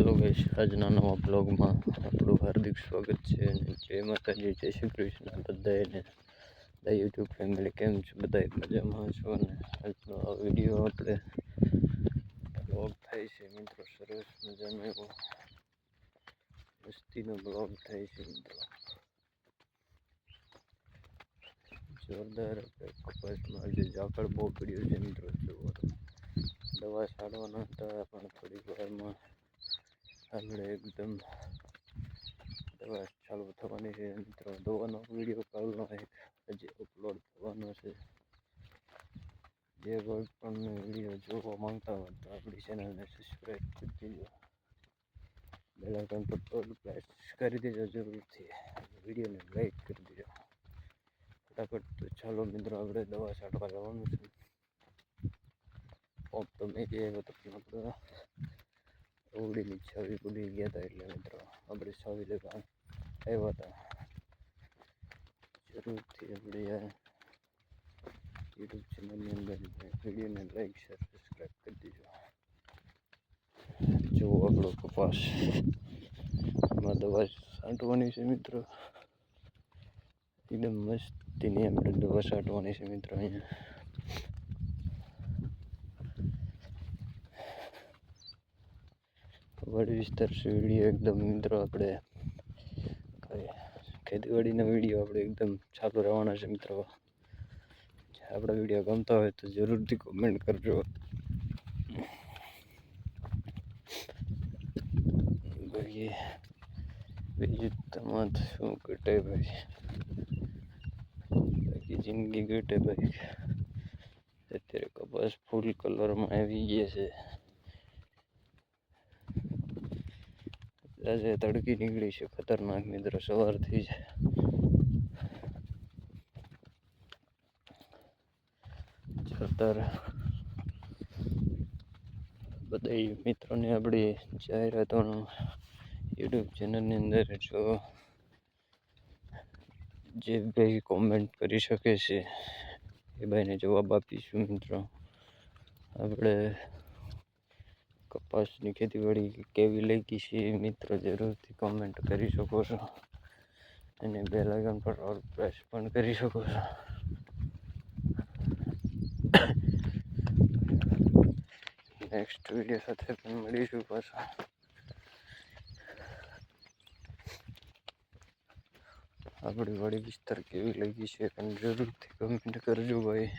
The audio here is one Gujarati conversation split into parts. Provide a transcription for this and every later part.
હેલો ગાઈસ, આજના નવા બ્લોગમાં આપણું હાર્દિક સ્વાગત છે અને જય માતાજી, જય શ્રી કૃષ્ણ બધાને બધા યુટ્યુબ ફેમિલી કેમ છે? બધા મજામાં છો? અને આજનો આ વીડિયો આપણે બ્લોગ થાય છે મિત્રો, સરસ મજાનો એવો. મસ્તીનો બ્લોગ થાય છે મિત્રો. જોરદાર આપણે કપાસમાં જે ઝાકળ બહુ પડ્યું છે મિત્રો, જુઓ. દવા છાડવાના હતા, પણ થોડીક વારમાં આપણે એકદમ દવા ચાલુ થવાની છે મિત્રો. દવાનો વીડિયો કાલનો એક હજી અપલોડ થવાનો છે. જે કોઈ પણ વીડિયો જોવા માંગતા હોય તો આપણી ચેનલને સબસ્ક્રાઈબ કરી દેજો. બેલ આઇકન પર પ્રેસ કરી દેજો જરૂરથી. વિડીયોને લાઈક કરી દેજો. ફટાફટ તો ચાલો મિત્રો, આપણે દવા છાંટવા જવાનું છે. પંપ તો મેં જે આવ્યો તો છવી ભૂલી ગયા હતા એટલે મિત્રો આપણે છાવી લેવા આવ્યા હતા જરૂરથી આપણે યુટ્યુબ ચેનલની અંદર વિડીયોને લાઈક શેર સબસ્ક્રાઈબ કરી દીજો. જો આપણો કપાસ એમાં દવા છાંટવાની છે મિત્રો. એકદમ મસ્તીની આપણે દવા છાંટવાની છે મિત્રો અહીંયા. વડ વિસ્તાર છે વીડિયો એકદમ મિત્રો આપણે ખેતીવાડીના વીડિયો આપણે એકદમ ચાલુ રહેવાના છે મિત્રો. આપણા વીડિયો ગમતા હોય તો જરૂરથી કોમેન્ટ કરજો. બાકી બીજું તમારે શું ઘટે ભાઈ? બાકી જિંદગી ઘટે ભાઈ. અત્યારે કપાસ ફૂલ કલરમાં આવી ગયા છે. આજે તડકી નીકળી છે, ખતરનાક મિત્રો, સવારથી જ. છતર બધા મિત્રોને આપણી જાહેરાતોનું યુટ્યુબ ચેનલની અંદર જો જે ભાઈ કોમેન્ટ કરી શકે છે, એ ભાઈને જવાબ આપીશું મિત્રો. આપણે કપાસની ખેતીવાડી કેવી લાગી છે મિત્રો જરૂરથી કોમેન્ટ કરી શકો છો. અને બે લગન પર ઓલ પ્રેસ પણ કરી શકો છો. નેક્સ્ટ વીડિયો સાથે પણ મળીશું પાછા. આપણી વાડી વિસ્તાર કેવી લાગી છે પણ જરૂરથી કમેન્ટ કરજો ભાઈ.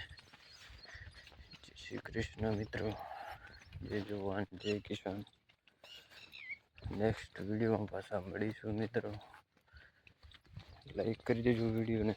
જય શ્રી કૃષ્ણ મિત્રો. જય જવાન જય કિસાન નેક્સ્ટ વિડીયોમાં પાછા મળીશું મિત્રો. લાઈક કરી દેજો વિડીયોને